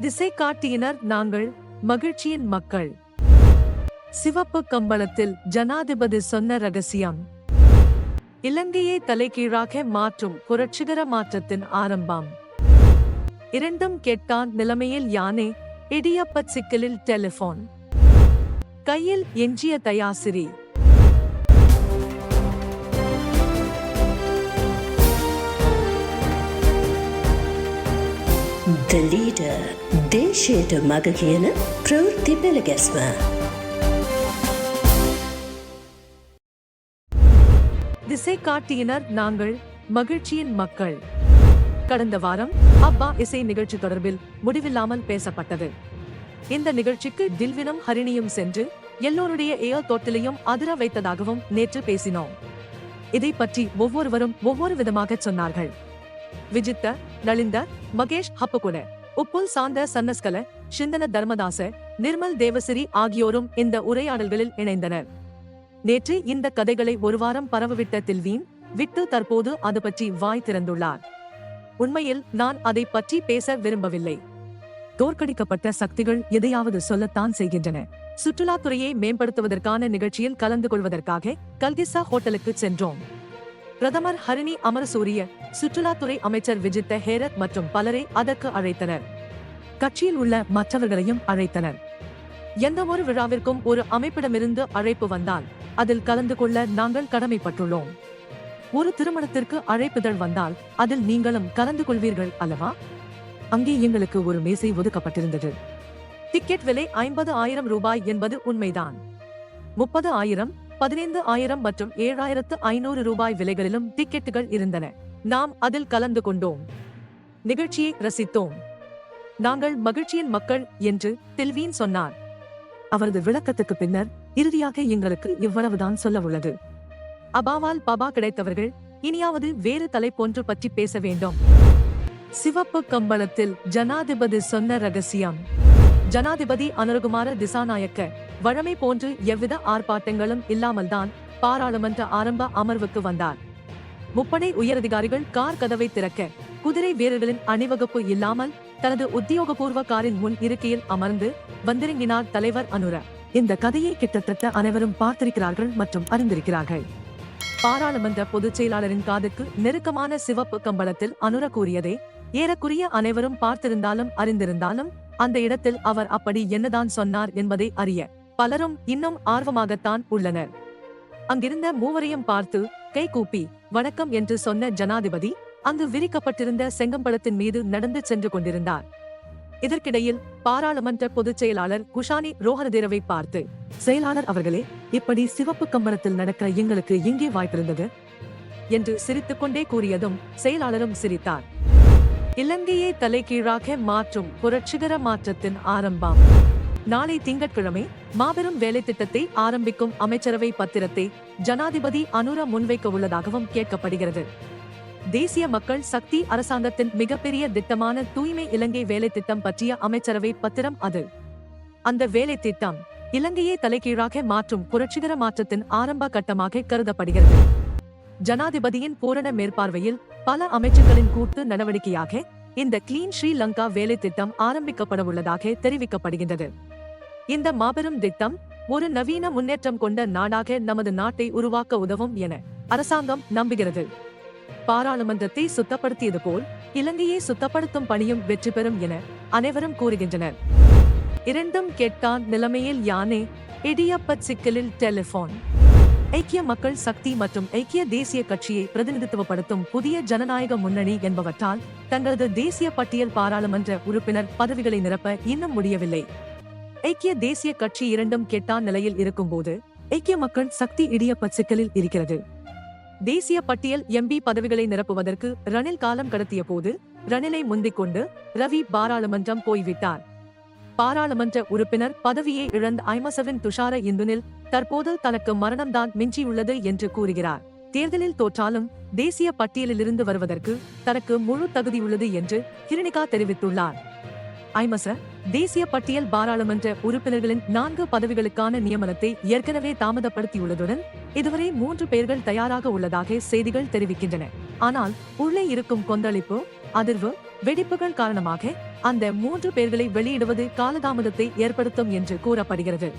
திசை காட்டியினர் நாங்கள் மகிழ்ச்சியின் மக்கள். சிவப்பு கம்பளத்தில் ஜனாதிபதி சொன்ன ரகசியம். இலங்கையை தலைகீழாக மாற்றும் புரட்சிகர மாற்றத்தின் ஆரம்பம். இரண்டும் கெட்டான் நிலைமையில் யானே இடியப்பச் சிக்கலில் டெலிபோன். கையில் எஞ்சிய தயாசிரி. The leader. දේශයට මග කියන ප්‍රවෘත්ති පෙළගැස්ම. திசை காட்டியினர் நாங்கள் மகிழ்ச்சியின் மக்கள் கடந்த வாரம் அப்பா இசை நிகழ்ச்சி தொடர்பில் முடிவில்லாமல் பேசப்பட்டது இந்த நிகழ்ச்சிக்கு தில்வினும் ஹரிணியும் சென்று எல்லோருடைய ஏயோ தோட்டிலையும் அதிர வைத்ததாகவும் நேற்று பேசினோம் இதை பற்றி ஒவ்வொருவரும் ஒவ்வொரு விதமாக சொன்னார்கள் விஜித்த நளிந்த மகேஷ் ஹப்புகுட உப்புல் சாந்த சன்னஸ்கல சிந்தன தர்மதாச நிர்மல் தேவசிரி ஆகியோரும் இந்த உரையாடல்களில் இணைந்தனர். நேற்று இந்த கதைகளை ஒரு வாரம் பரவவிட்ட தில்வீன் விட்டு தற்போது அது பற்றி வாய் திறந்துள்ளார். உண்மையில் நான் அதை பற்றி பேச விரும்பவில்லை. தோற்கடிக்கப்பட்ட சக்திகள் எதையாவது சொல்லத்தான் செய்கின்றன. சுற்றுலாத்துறையை மேம்படுத்துவதற்கான நிகழ்ச்சியில் கலந்து கொள்வதற்காக கல்கிசா ஹோட்டலுக்கு சென்றோம். பிரதமர் ஹரிணி அமரசூரிய சுற்றுலாத்துறை அமைச்சர் விஜித்த ஹேரத் மற்றும் பலரை அதற்கு அழைத்தனர். கட்சியில் உள்ள மற்றவர்களையும் அழைத்தனர். எந்த ஒரு விழாவிற்கும் ஒரு அமைப்பிடமிருந்து அழைப்பு வந்தால் அதில் கலந்து கொள்ள நாங்கள் கடமைப்பட்டுள்ளோம். ஒரு திருமணத்திற்கு அழைப்புதழ் வந்தால் அதில் நீங்களும் கலந்து கொள்வீர்கள் அல்லவா? அங்கே எங்களுக்கு ஒரு மேசை ஒதுக்கப்பட்டிருந்தது. டிக்கெட் விலை ஐம்பது ஆயிரம் ரூபாய் என்பது உண்மைதான். முப்பது ஆயிரம் பதினைந்து ஆயிரம் மற்றும் ஏழாயிரத்து ஐநூறு ரூபாய் விலைகளிலும் டிக்கெட்டுகள் இருந்தன. நாம் அதில் கலந்து கொண்டோம். நிகழ்ச்சியை ரசித்தோம். நாங்கள் மகிழ்ச்சியின் மக்கள் என்று தில்வீன் சொன்னார். அவரது விளக்கத்துக்கு பின்னர் இறுதியாக எங்களுக்கு இவ்வளவுதான் சொல்ல உள்ளது அபாவால் பபா கிடைத்தவர்கள் இனியாவது வேறு தலைப்பொன்று பற்றி பேச வேண்டும். சிவப்பு கம்பளத்தில் ஜனாதிபதி சொன்ன ரகசியம். ஜனாதிபதி அனுரகுமார திசாநாயக்க வழமை போன்று எவ்வித ஆர்ப்பாட்டங்களும் இல்லாமல்தான் பாராளுமன்ற ஆரம்ப அமர்வுக்கு வந்தார். முப்படை உயரதிகாரிகள் கார் கதவை திறக்க குதிரை வீரர்களின் அணிவகுப்பு இல்லாமல் தனது உத்தியோகபூர்வ காரின் முன் இருக்கையில் அமர்ந்து வந்திறங்கினார் தலைவர் அனுர. இந்த கதையை கிட்டத்தட்ட அனைவரும் பார்த்திருக்கிறார்கள் மற்றும் அறிந்திருக்கிறார்கள். பாராளுமன்ற பொதுச் செயலாளரின் காதுக்கு நெருக்கமான சிவப்பு கம்பளத்தில் அனுர கூறியதே ஏறக்குரிய அனைவரும் பார்த்திருந்தாலும் அறிந்திருந்தாலும் அந்த இடத்தில் அவர் அப்படி என்னதான் சொன்னார் என்பதை அறிய பலரும் இன்னும் ஆர்வமாகத்தான் உள்ளனர். அங்கிருந்த மூவரையும் பார்த்து கை கூப்பி வணக்கம் என்று சொன்ன ஜனாதிபதி அங்கு விரிக்கப்பட்டிருந்த செங்கம்பளத்தின் மீது நடந்து சென்று கொண்டிருந்தார். இதற்கிடையில் பாராளுமன்ற பொதுச் செயலாளர் குஷானி ரோஹரதேரவை பார்த்து செயலாளர் அவர்களே இப்படி சிவப்பு கம்பளத்தில் நடக்க எங்களுக்கு எங்கே வாய்ப்பிருந்தது? என்று சிரித்துக்கொண்டே கூறியதும் செயலாளரும் சிரித்தார். இலங்கையை தலைகீழாக மாற்றும் புரட்சிகர மாற்றத்தின் ஆரம்பம். நாளை திங்கட்கிழமை மாபெரும் வேலை திட்டத்தை ஆரம்பிக்கும் அமைச்சரவை பத்திரத்தை ஜனாதிபதி அனுர முன்வைக்க உள்ளதாகவும் கேட்கப்படுகிறது. தேசிய மக்கள் சக்தி அரசாங்கத்தின் மிகப்பெரிய திட்டமான தூய்மை இலங்கை வேலை திட்டம் பற்றிய அமைச்சரவை பத்திரம் அது. அந்த வேலை திட்டம் இலங்கையை தலைகீழாக மாற்றும் புரட்சிகர மாற்றத்தின் ஆரம்ப கட்டமாக கருதப்படுகிறது. ஜனாதிபதியின் பூரண மேற்பார்வையில் பல அமைச்சர்களின் கூட்டு நடவடிக்கையாக இந்த கிளீன் ஸ்ரீலங்கா வேலை திட்டம் ஆரம்பிக்கப்பட உள்ளதாக தெரிவிக்கப்படுகின்றது. இந்த மாபெரும் திட்டம் ஒரு நவீன முன்னேற்றம் கொண்ட நாடாக நமது நாட்டை உருவாக்க உதவும் என அரசாங்கம் நம்புகிறது. பாராளுமன்றத்தை சுத்தப்படுத்தியது போல் இலங்கையை சுத்தப்படுத்தும் பணியும் வெற்றி பெறும் என அனைவரும் கூறுகின்றனர். இரண்டும் கேட்கான் நிலைமையில் யானே இடியப்ப சிக்கலில் டெலிபோன் ஐக்கிய மக்கள் சக்தி மற்றும் ஐக்கிய தேசிய கட்சியை பிரதிநிதித்துவப்படுத்தும் புதிய ஜனநாயக முன்னணி என்பவற்றால் தங்களது தேசிய பட்டியல் பாராளுமன்ற உறுப்பினர் பதவிகளை நிரப்ப இன்னும் முடியவில்லை. ஐக்கிய தேசிய கட்சி இரண்டும் கெட்டான் நிலையில் இருக்கும்போது ஐக்கிய மக்கள் சக்தி இடிய சிக்கலில் இருக்கிறது. தேசிய பட்டியல் எம்பி பதவிகளை நிரப்புவதற்கு ரணில் காலம் கடத்திய போது ரணிலை முந்திக் கொண்டு ரவி பாராளுமன்றம் போய்விட்டார். பாராளுமன்ற உறுப்பினர் பதவியை இழந்த ஐமசவின் துஷார இந்துனில் தற்போது தனக்கு மரணம்தான் மிஞ்சியுள்ளது என்று கூறுகிறார். தேர்தலில் தோற்றாலும் தேசிய பட்டியலிலிருந்து வருவதற்கு தனக்கு முழு தகுதியுள்ளது என்று கிருணிகா தெரிவித்துள்ளார். ஐமச தேசிய பட்டியல் பாராளுமன்ற உறுப்பினர்களின் நான்கு பதவிகளுக்கான நியமனத்தை ஏற்கனவே தாமதப்படுத்தியுள்ளதுடன் இதுவரை மூன்று பேர்கள் தயாராக உள்ளதாக செய்திகள் தெரிவிக்கின்றன. ஆனால் உள்ளே இருக்கும் கொந்தளிப்பு அதிர்வு வெடிப்புகள் காரணமாக அந்த மூன்று பேர்களை வெளியிடுவது காலதாமதத்தை ஏற்படுத்தும் என்று கூறப்படுகிறது.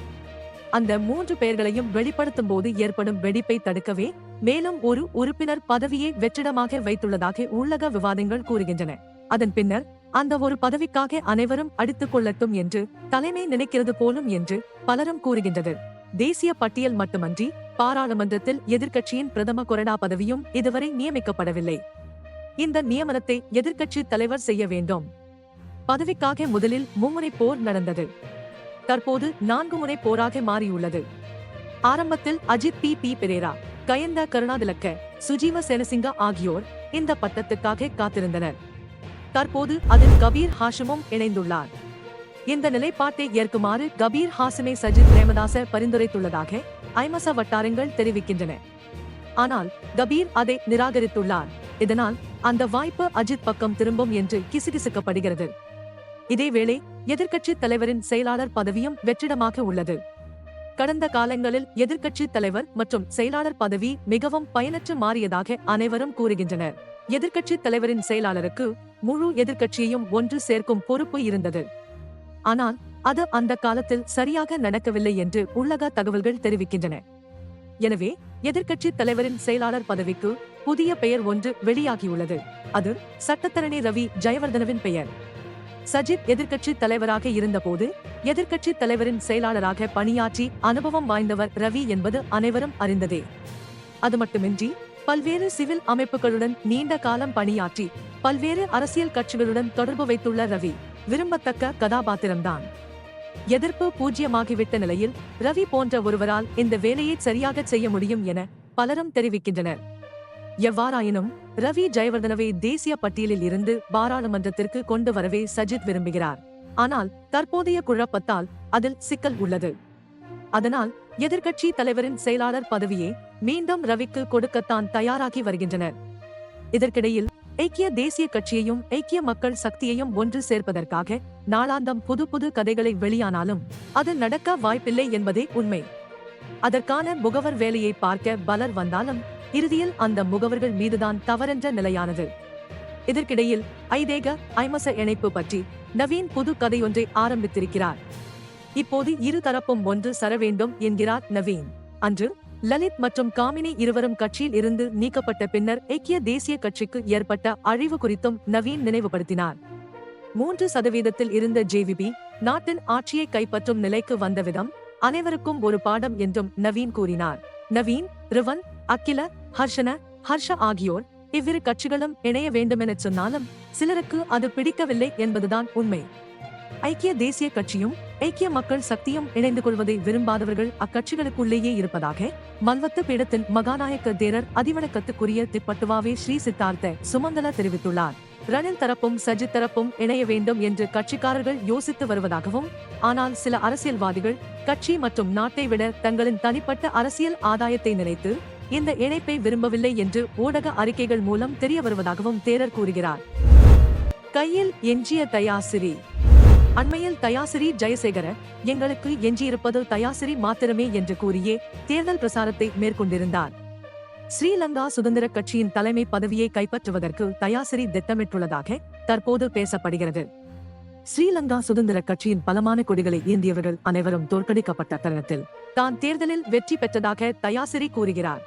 அந்த மூன்று பெயர்களையும் வெளிப்படுத்தும் போது ஏற்படும் வெடிப்பை தடுக்கவே மேலும் ஒரு உறுப்பினர் பதவியை வெற்றிடமாக வைத்துள்ளதாக உள்ளக விவாதங்கள் கூறுகின்றன. அதன் பின்னர் அந்த ஒரு பதவிக்காக அனைவரும் அடித்துக் கொள்ளட்டும் என்று தலைமை நினைக்கிறது போலும் என்று பலரும் கூறுகின்றது. தேசிய பட்டியல் மட்டுமன்றி பாராளுமன்றத்தில் எதிர்க்கட்சியின் பிரதம கொறடா பதவியும் இதுவரை நியமிக்கப்படவில்லை. இந்த நியமனத்தை எதிர்க்கட்சி தலைவர் செய்ய வேண்டும். பதவிக்காக முதலில் மும்முனை போர் நடந்தது. தற்போது நான்கு முனை போராக மாறியுள்ளது. ஆரம்பத்தில் அஜித் பி. பி. பெரேரா கயந்த கருணாதிலக்க சுஜீவ சேனசிங்க ஆகியோர் இந்த பட்டத்துக்காக காத்திருந்தனர். தற்போது அதில் கபீர் ஹாஷிமும் இணைந்துள்ளார். இந்த நிலைப்பாட்டை ஏற்குமாறு கபீர் ஹாசிமை சஜித் பிரேமதாச பரிந்துரைத்துள்ளதாக ஐமச வட்டாரங்கள் தெரிவிக்கின்றன. ஆனால் கபீர் அதை நிராகரித்துள்ளார். இதனால் அந்த வாய்ப்பு அஜித் பக்கம் திரும்பும் என்று கிசுகிசுக்கப்படுகிறது. இதேவேளை எதிர்க்கட்சி தலைவரின் செயலாளர் பதவியும் வெற்றிடமாக உள்ளது. கடந்த காலங்களில் எதிர்க்கட்சி தலைவர் மற்றும் செயலாளர் பதவி மிகவும் பயனற்று மாறியதாக அனைவரும் கூறுகின்றனர். எதிர்க்கட்சி தலைவரின் செயலாளருக்கு முழு எதிர்க்கட்சியையும் ஒன்று சேர்க்கும் பொறுப்பு இருந்தது. ஆனால் அது அந்த காலத்தில் சரியாக நடக்கவில்லை என்று உள்ளக தகவல்கள் தெரிவிக்கின்றன. எனவே எதிர்க்கட்சி தலைவரின் செயலாளர் பதவிக்கு புதிய பெயர் ஒன்று வெளியாகியுள்ளது. அது சட்டத்தரணி ரவி ஜெயவர்தனவின் பெயர். சஜித் எதிர்க்கட்சி தலைவராக இருந்தபோது எதிர்க்கட்சி தலைவரின் செயலாளராக பணியாற்றி அனுபவம் வாய்ந்தவர் ரவி என்பது அனைவரும் அறிந்ததே. அது மட்டுமின்றி பல்வேறு சிவில் அமைப்புகளுடன் நீண்ட காலம் பணியாற்றி பல்வேறு அரசியல் கட்சிகளுடன் தொடர்பு வைத்துள்ள ரவி விரும்பத்தக்க கதாபாத்திரம்தான். எதிர்ப்பு பூஜ்யமாகிவிட்ட நிலையில் ரவி போன்ற ஒருவரால் இந்த வேலையை சரியாக செய்ய முடியும் என பலரும் தெரிவிக்கின்றனர். எவ்வாறாயினும் ரவி ஜெயவர்தனவை தேசிய பட்டியலில் இருந்து பாராளுமன்றத்திற்கு கொண்டு வரவே சஜித் விரும்புகிறார். ஆனால் தற்போதைய குழப்பத்தால் அதில் சிக்கல் உள்ளது. அதனால் எதிர்கட்சி தலைவரின் செயலாளர் பதவியை மீண்டும் ரவிக்கு கொடுக்கத்தான் தயாராகி வருகின்றனர். இதற்கிடையில் ஐக்கிய தேசிய கட்சியையும் ஐக்கிய மக்கள் சக்தியையும் ஒன்று சேர்ப்பதற்காக நாளாந்தம் புது புது கதைகளை வெளியானாலும் அது நடக்க வாய்ப்பில்லை என்பதே உண்மை. அதற்கான முகவர் வேலையை பார்க்க பலர் வந்தாலும் இறுதியில் அந்த முகவர்கள் மீதுதான் தவறென்ற நிலையானது. இதற்கிடையில் ஐதேக ஐமச இணைப்பு பற்றி நவீன் புது கதையொன்றை ஆரம்பித்திருக்கிறார். இப்போது இரு தரப்பும் ஒன்று சர வேண்டும் என்கிறார் நவீன். அன்று லலித் மற்றும் காமினி இருவரும் கட்சியில் இருந்து நீக்கப்பட்ட பின்னர் ஐக்கிய தேசிய கட்சிக்கு ஏற்பட்ட அழிவு குறித்தும் நவீன் நினைவுபடுத்தினார். மூன்று சதவீதத்தில் இருந்த ஜேவிபி நாட்டின் ஆட்சியை கைப்பற்றும் நிலைக்கு வந்த விதம் அனைவருக்கும் ஒரு பாடம் என்றும் நவீன் கூறினார். நவீன் ரிவன் அகில ஹர்ஷன ஹர்ஷ ஆகியோர் இவ்விரு கட்சிகளும் இணைய வேண்டுமெனச் சொன்னாலும் சிலருக்கு அது பிடிக்கவில்லை என்பதுதான் உண்மை. ஐக்கிய தேசிய கட்சியும் ஐக்கிய மக்கள் சக்தியும் இணைந்து கொள்வதை விரும்பாதவர்கள் அக்கட்சிகளுக்குள்ளேயே இருப்பதாக மல்வத்து பீடத்தில் மகாநாயக்க தேரர் அதிவணக்கத்துக்குரிய திப்பட்டுவாவே ஸ்ரீ சித்தார்த்த சுமந்தலா தெரிவித்துள்ளார். ரணில் தரப்பும் சஜித் தரப்பும் இணைய வேண்டும் என்று கட்சிக்காரர்கள் யோசித்து வருவதாகவும் ஆனால் சில அரசியல்வாதிகள் கட்சி மற்றும் நாட்டை விட தங்களின் தனிப்பட்ட அரசியல் ஆதாயத்தை நினைத்து இந்த இணைப்பை விரும்பவில்லை என்று ஊடக அறிக்கைகள் மூலம் தெரிய வருவதாகவும் தேரர் கூறுகிறார். கையில் எஞ்சிய தயாசிரி அண்மையில் தயாசிரி ஜெயசேகர எங்களுக்கு எஞ்சியிருப்பது தயாசிரி மாத்திரமே என்று கூறியே தேர்தல் பிரசாரத்தை மேற்கொண்டிருந்தார். ஸ்ரீலங்கா சுதந்திர கட்சியின் தலைமை பதவியை கைப்பற்றுவதற்கு தயாசிரி திட்டமிட்டுள்ளதாக தற்போது பேசப்படுகிறது. ஸ்ரீலங்கா சுதந்திர கட்சியின் பலமான கொடிகளை ஏந்தியவர்கள் அனைவரும் தோற்கடிக்கப்பட்ட தருணத்தில் தான் தேர்தலில் வெற்றி பெற்றதாக தயாசிரி கூறுகிறார்.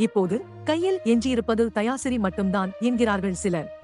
இப்போது கையில் எஞ்சியிருப்பது தயாசிரி மட்டும்தான் என்கிறார்கள் சிலர்.